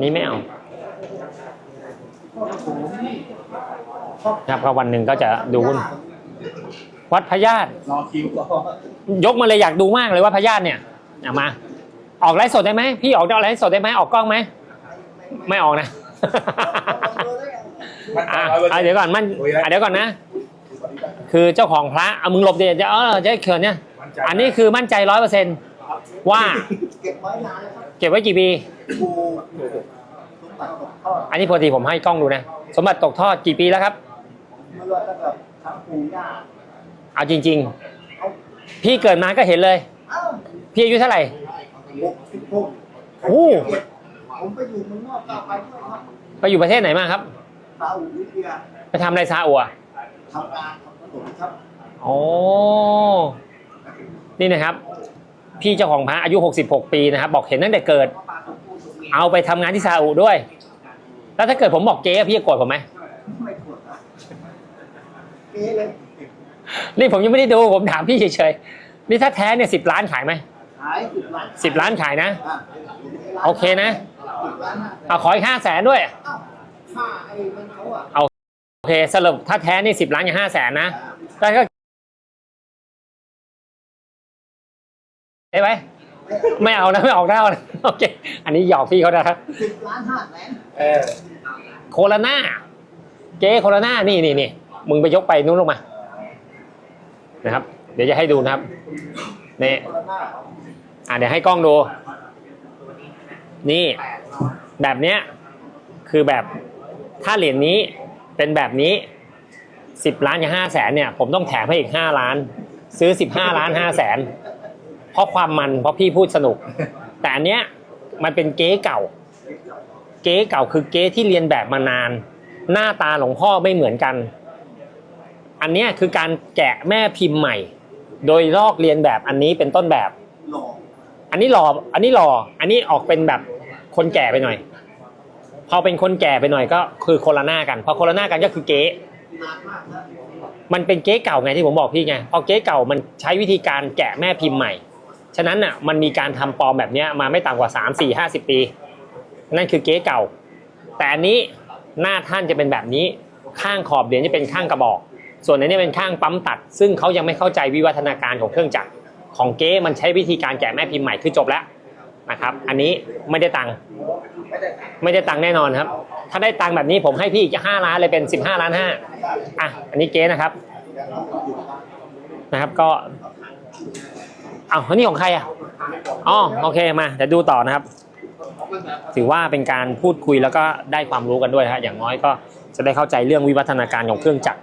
นี่ไม่เอาครับก็วันหนึ่งก็จะดูหุ้นวัดพญาตรอคิวก่อนยกมาเลยอยากดูมากเลยว่าพญาตเนี่ยเอามา ออกไลฟ์สดได้ไหมพี่ออกไลฟ์สดได้ไหมออกกล้องไหมไม่ออกนะอะอะเดี๋ยวก่อนมันอะเดี๋ยวก่อนนะ คือเจ้าของพระเอามึงหลบเดี๋ยวจะเออจะเขินเนี่ย อันนี้คือมั่นใจร้อยเปอร์เซ็น ว่าเก็บไว้นานแล้วครับเก็บไว้กี่ปี กูสมบัติตกทอดอันนี้ปกติผมให้กล้องดูนะ สมบัติตกทอดกี่ปีแล้วครับ เมื่อตั้งแต่ทั้งปู่ย่าเอาจริงๆพี่เกิดมาก็เห็นเลย เอ้าพี่อายุเท่าไหร่หกสิบหกโอ้ผมไปอยู่เมืองนอกก็ไปด้วยครับไปอยู่ประเทศไหนมาครับ ซาอุดิอาระเบียไปทำอะไรซาอุอะทำการทำขนมครับ โอ้นี่นะครับ พี่เจ้าของพระอายุ 66 ปีนะครับบอกเห็นตั้งแต่เกิด เอาไปทำงานที่ซาอุด้วย แล้วถ้าเกิดผมบอกเก๊อะพี่จะโกรธผมไหมไม่กดนะเก๊เลยนี่ผมยังไม่ได้ดูผมถามพี่เฉยๆนี่ถ้าแท้เนี่ยสิบล้านขายไหมขายสิบล้านสิบล้านขายนะ อะสิบล้านโอเคนะ สิบล้านห้าแสนเอาขออีกห้าแสนด้วย เอ้าค่าไอ้มันเขาอะโอเคสรุปถ้าแท้นี่สิบล้านกับห้าแสนนะแต่ก็เอ้ยไหมไม่เอานะไม่ออกแล้วนะโอเคอันนี้หยอกพี่เขานะครับสิบล้านห้าแสนเออโคโรนาเก๊โคโรนานี่นี่นี่มึงไปยกไปนู้นลงมานะครับ เดี๋ยวจะให้ดูนะครับนี่คนละหน้าอะเดี๋ยวให้กล้องดู นี่ แบบเนี้ยคือแบบถ้าเหรียญนี้เป็นแบบนี้สิบล้านกับห้าแสนเนี่ย ผมต้องแถมให้อีกห้าล้าน ซื้อสิบห้าล้านห้าแสน เพราะความมันเพราะพี่พูดสนุก แต่อันเนี้ยมันเป็นเก๊เก่า เก๊เก่าคือเก๊ที่เรียนแบบมานาน หน้าตาหลวงพ่อไม่เหมือนกัน อันเนี้ยคือการแกะแม่พิมพ์ใหม่ โดยลอกเรียนแบบอันนี้เป็นต้นแบบหล่ออันนี้หล่ออันนี้หล่ออันนี้ออกเป็นแบบคนแก่ไปหน่อย พอเป็นคนแก่ไปหน่อยก็คือคนละหน้ากัน พอคนละหน้ากันก็คือเก๊มันเป็นเก๊เก่าไงที่ผมบอกพี่ไงพอเก๊เก่ามันใช้วิธีการแกะแม่พิมพ์ใหม่ ฉะนั้นน่ะมันมีการทำปลอมแบบนี้มาไม่ต่ำกว่า 3 4 50 ปี นั่นคือเก๊เก่า แต่อันนี้หน้าท่านจะเป็นแบบนี้ข้างขอบเหรียญจะเป็นข้างกระบอก ส่วนอันนี้เป็นข้างปั๊มตัด ซึ่งเขายังไม่เข้าใจวิวัฒนาการของเครื่องจักรของเก๊มันใช้วิธีการแกะแม่พิมพ์ใหม่คือจบแล้วนะครับ อันนี้ไม่ได้ตังค์ไม่ได้ตังค์แน่นอนครับ ถ้าได้ตังค์แบบนี้ผมให้พี่อีกห้าล้านเลยเป็นสิบห้าล้านห้าอะอันนี้เก๊นะครับนะครับก็ อาอันนี้ของใครอะอ๋อโอเคมาเดี๋ยวดูต่อนะครับ ถือว่าเป็นการพูดคุยแล้วก็ได้ความรู้กันด้วยฮะอย่างน้อยก็จะได้เข้าใจเรื่องวิวัฒนาการของเครื่องจักร